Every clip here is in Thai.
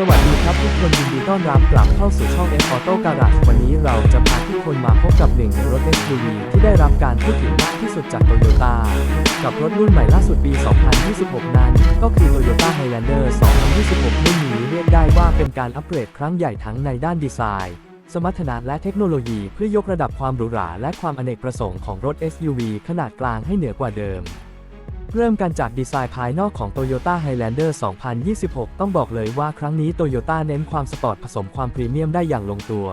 สวัสดีครับทุกคนยินดีต้อนรับกลับเข้าสู่ช่อง F Auto Garage วันนี้เราจะพาทุกคนมาพบกับหนึ่งในรถ SUV ที่ได้รับการพูดถึงมากที่สุดจาก Toyota กับรถรุ่นใหม่ล่าสุดปี 2026 นั้น ก็คือ Toyota Highlander 2026 รุ่นนี้เรียกได้ว่าเป็นการอัปเกรดครั้งใหญ่ทั้งในด้านดีไซน์ สมรรถนะและเทคโนโลยีเพื่อยกระดับความหรูหราและความอเนกประสงค์ของรถ SUV ขนาดกลางให้เหนือกว่าเดิม เริ่มกันจากดีไซน์ภายนอกของ Toyota Highlander 2026 ต้องบอกเลยว่าครั้งนี้ Toyota เน้นความสปอร์ตผสมความพรีเมียมได้อย่างลงตัว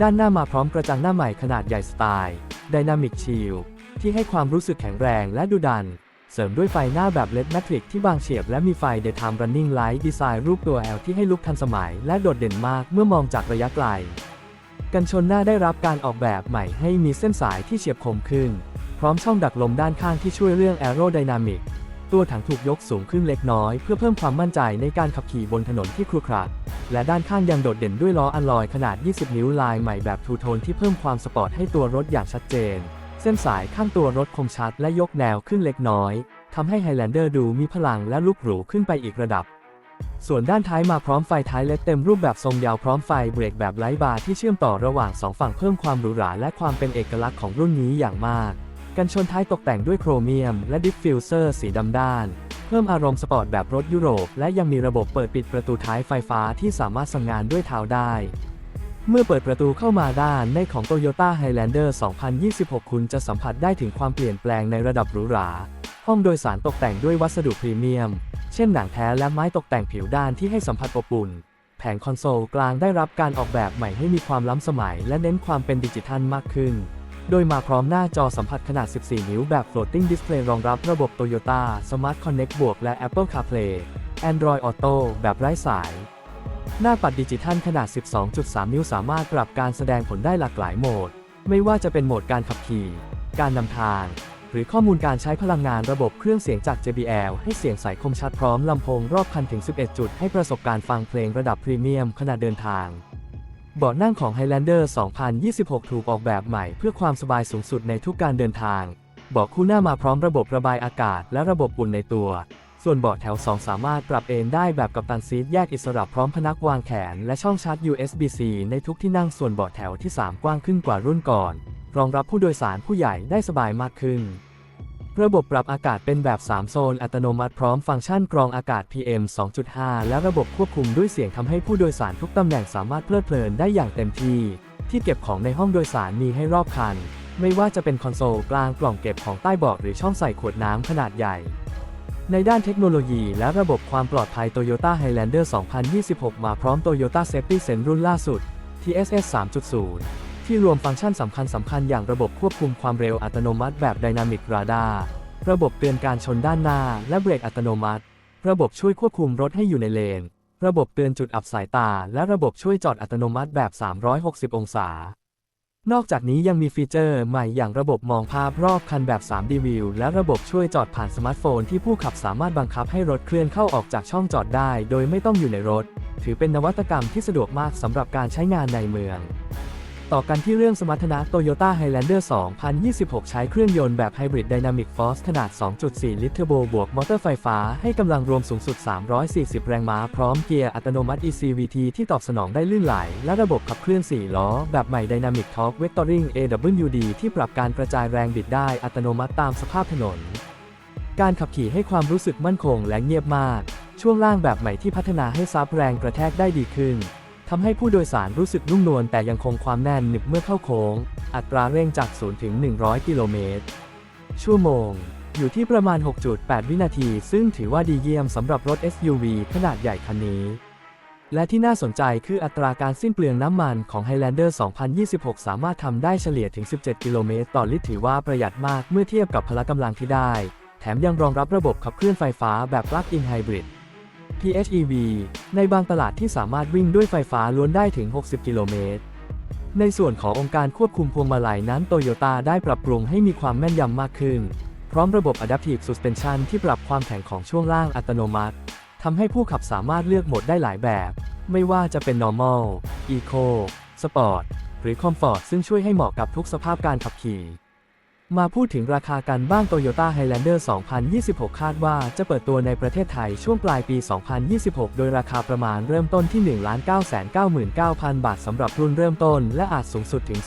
ด้านหน้ามาพร้อมกระจังหน้าใหม่ขนาดใหญ่สไตล์ Dynamic Shield ที่ให้ความรู้สึกแข็งแรงและดุดัน เสริมด้วยไฟหน้าแบบ LED Matrix ที่บางเฉียบและมีไฟ Daytime Running Light ดีไซน์รูปตัว L ที่ให้ลุคทันสมัยและโดดเด่นมากเมื่อมองจากระยะไกล กันชนหน้าได้รับการออกแบบใหม่ให้มีเส้นสายที่เฉียบคมขึ้น พร้อมช่องดักลมด้านข้างที่ช่วยเรื่อง Aerodynamic ตัวถังถูกยกสูงขึ้นเล็กน้อยเพื่อเพิ่มความมั่นใจในการขับขี่บนถนนที่ครุขระและด้านข้างยังโดดเด่นด้วยล้ออัลลอยขนาด 20 นิ้วลายใหม่แบบทูโทนที่เพิ่มความสปอร์ตให้ตัวรถอย่างชัดเจน เส้นสายข้างตัวรถคมชัดและยกแนวขึ้นเล็กน้อยทำให้ Highlander ดูมีพลังและลุกหรูขึ้นไปอีกระดับ ส่วนด้านท้ายมาพร้อมไฟท้ายเลดเต็มรูปแบบทรงยาวพร้อมไฟเบรกแบบไร้บาร์ที่เชื่อมต่อระหว่างสองฝั่งเพิ่มความหรูหราและความเป็นเอกลักษณ์ของรุ่นนี้อย่างมาก กันชนท้ายตกแต่งด้วยโครเมียม และดิฟฟิวเซอร์สีดำด้าน เพิ่มอารมณ์สปอร์ตแบบรถยุโรป และยังมีระบบเปิดปิดประตูท้ายไฟฟ้าที่สามารถสั่งงานด้วยเท้าได้ เมื่อเปิดประตูเข้ามาด้านในของ Toyota Highlander 2026 คุณจะสัมผัสได้ถึงความเปลี่ยนแปลงในระดับหรูหรา ห้องโดยสารตกแต่งด้วยวัสดุพรีเมียม เช่นหนังแท้และไม้ตกแต่งผิวด้านที่ให้สัมผัสอบอุ่นแผงคอนโซลกลางได้รับการออกแบบใหม่ให้มีความล้ำสมัย และเน้นความเป็นดิจิทัลมากขึ้น โดยมาพร้อมหน้าจอสัมผัสขนาด 14 นิ้วแบบ floating display รองรับระบบ Toyota Smart Connect บวกและ Apple CarPlay Android Auto แบบไร้สาย หน้าปัดดิจิทัลขนาด 12.3 นิ้วสามารถปรับการแสดงผลได้หลากหลายโหมด ไม่ว่าจะเป็นโหมดการขับขี่ การนำทาง หรือข้อมูลการใช้พลังงานระบบเครื่องเสียงจาก JBL ให้เสียงใสคมชัดพร้อมลำโพงรอบคันถึง 11 จุด ให้ประสบการณ์ฟังเพลงระดับพรีเมียมขณะเดินทาง เบาะนั่งของ Highlander 2026 ถูกออกแบบใหม่เพื่อความสบายสูงสุดในทุกการเดินทาง เบาะคู่หน้ามาพร้อมระบบระบายอากาศและระบบอุ่นในตัว ส่วนเบาะแถว 2 สามารถปรับเอนได้แบบกับตันซีทแยกอิสระพร้อมพนักวางแขน และช่องชาร์จ USB-C ในทุกที่นั่งส่วนเบาะแถวที่ 3 กว้างขึ้นกว่ารุ่นก่อน รองรับผู้โดยสารผู้ใหญ่ได้สบายมากขึ้น ระบบปรับอากาศเป็นแบบ 3 โซนอัตโนมัติพร้อมฟังก์ชันกรองอากาศ PM 2.5 และระบบควบคุมด้วยเสียงทำให้ผู้โดยสารทุกตำแหน่งสามารถเพลิดเพลินได้อย่างเต็มที่ ที่เก็บของในห้องโดยสารมีให้รอบคัน ไม่ว่าจะเป็นคอนโซลกลางกล่องเก็บของใต้เบาะหรือช่องใส่ขวดน้ำขนาดใหญ่ ในด้านเทคโนโลยีและระบบความปลอดภัย Toyota Highlander 2026 มาพร้อม Toyota Safety Sense รุ่นล่าสุด TSS 3.0 ที่รวมฟังก์ชันสำคัญสำคัญอย่างระบบควบคุมความเร็วอัตโนมัติแบบ Dynamic Radar ระบบเตือนการชนด้านหน้า และเบรกอัตโนมัติ ระบบช่วยควบคุมรถให้อยู่ในเลน ระบบเตือนจุดอับสายตา และระบบช่วยจอดอัตโนมัติแบบ 360 องศา นอกจากนี้ยังมีฟีเจอร์ใหม่อย่างระบบมองภาพรอบคันแบบ 3D View และระบบช่วยจอดผ่านสมาร์ทโฟนที่ผู้ขับสามารถบังคับให้รถเคลื่อนเข้าออกจากช่องจอดได้ โดยไม่ต้องอยู่ในรถ ถือเป็นนวัตกรรมที่สะดวกมากสำหรับการใช้งานในเมือง ต่อกันที่เรื่องสมรรถนะ Toyota Highlander 2026 ใช้เครื่องยนต์แบบ Hybrid Dynamic Force ขนาด 2.4 ลิตรเทอร์โบบวกมอเตอร์ไฟฟ้า ให้กำลังรวมสูงสุด 340 แรงม้า พร้อมเกียร์อัตโนมัติ ECVT ที่ตอบสนองได้ลื่นไหล และระบบขับเคลื่อน 4 ล้อ แบบใหม่ Dynamic Torque Vectoring AWD ที่ปรับการกระจายแรงบิดได้อัตโนมัติตามสภาพถนน การขับขี่ให้ความรู้สึกมั่นคงและเงียบมาก ช่วงล่างแบบใหม่ที่พัฒนาให้ซับแรงกระแทกได้ดีขึ้น ทำให้ผู้โดยสารรู้สึกนุ่มนวลแต่ยังคงความแน่นหนึบเมื่อเข้าโค้ง อัตราเร่งจาก 0 ถึง 100 กิโลเมตร ชั่วโมง อยู่ที่ประมาณ 6.8 วินาที ซึ่งถือว่าดีเยี่ยมสำหรับรถ SUV ขนาดใหญ่คันนี้ และที่น่าสนใจคืออัตราการสิ้นเปลืองน้ำมันของ Highlander 2026 สามารถทำได้เฉลี่ยถึง 17 กิโลเมตรต่อลิตรถือว่าประหยัดมากเมื่อเทียบกับพละกำลังที่ได้ แถมยังรองรับระบบขับเคลื่อนไฟฟ้าแบบ Plug-in Hybrid PHEV ในบางตลาดที่สามารถวิ่งด้วยไฟฟ้าล้วนได้ถึง 60 กิโลเมตร ในส่วนขององค์การควบคุมพวงมาลัยนั้นโตโยต้าได้ปรับปรุงให้มีความแม่นยำมากขึ้น พร้อมระบบ Adaptive Suspension ที่ปรับความแข็งของช่วงล่างอัตโนมัติทำให้ผู้ขับสามารถเลือกโหมดได้หลายแบบ ไม่ว่าจะเป็น Normal Eco Sport หรือ Comfort ซึ่งช่วยให้เหมาะกับทุกสภาพการขับขี่ มาพูดถึงราคากันบ้าง Toyota Highlander 2026 คาดว่าจะเปิดตัวในประเทศไทยช่วงปลายปี 2026 โดยราคาประมาณเริ่มต้นที่ 1,999,000 บาทสำหรับรุ่นเริ่มต้น และอาจสูงสุดถึง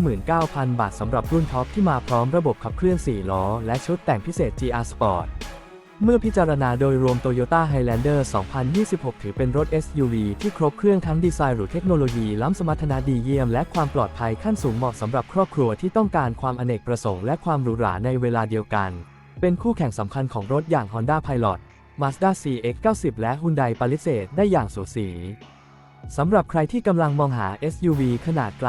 2,799,000 บาทสำหรับรุ่นท็อปที่มาพร้อมระบบขับเคลื่อน 4 ล้อ และชุดแต่งพิเศษ GR Sport เมื่อพิจารณาโดยรวม Toyota Highlander 2026 ถือเป็นรถ SUV ที่ครบเครื่องทั้งดีไซน์หรูเทคโนโลยีล้ำสมรรถนะดีเยี่ยมและความปลอดภัยขั้นสูงเหมาะสำหรับครอบครัวที่ต้องการความอเนกประสงค์และความหรูหราในเวลาเดียวกัน เป็นคู่แข่งสำคัญของรถอย่าง Honda Pilot Mazda CX-90 และ Hyundai Palisade ได้อย่างสูสี สำหรับใครที่กำลังมองหา SUV ขนาดกลาง